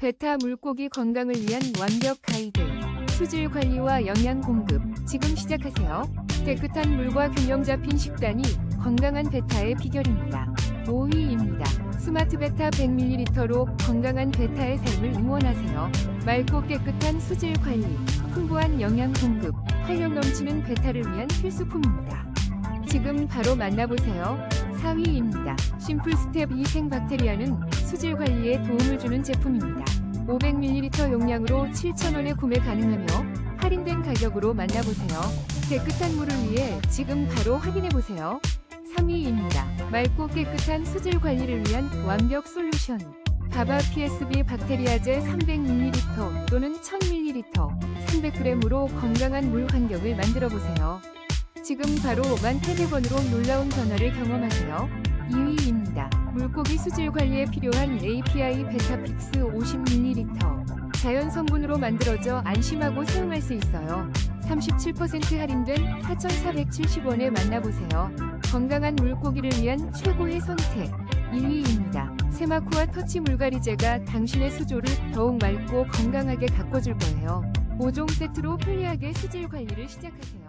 베타 물고기 건강을 위한 완벽 가이드. 수질 관리와 영양 공급. 지금 시작하세요. 깨끗한 물과 균형 잡힌 식단이 건강한 베타의 비결입니다. 5위입니다. 스마트 베타 100ml로 건강한 베타의 삶을 응원하세요. 맑고 깨끗한 수질 관리, 풍부한 영양 공급, 활력 넘치는 베타를 위한 필수품입니다. 지금 바로 만나보세요. 4위입니다. 심플 스텝 2 생박테리아는 수질 관리에 도움을 주는 제품입니다. 500ml 용량으로 7,000원에 구매 가능하며 할인된 가격으로 만나보세요. 깨끗한 물을 위해 지금 바로 확인해보세요. 3위입니다. 맑고 깨끗한 수질 관리를 위한 완벽 솔루션. 바바 PSB 박테리아제 300ml 또는 1000ml, 300g으로 건강한 물 환경을 만들어 보세요. 지금 바로 1800원으로 놀라운 변화를 경험하세요. 2위입니다. 물고기 수질 관리에 필요한 API 베타픽스 50ml. 자연 성분으로 만들어져 안심하고 사용할 수 있어요. 37% 할인된 4,470원에 만나보세요. 건강한 물고기를 위한 최고의 선택. 1위입니다. 세마쿠아 터치 물갈이제가 당신의 수조를 더욱 맑고 건강하게 가꿔줄 거예요. 5종 세트로 편리하게 수질 관리를 시작하세요.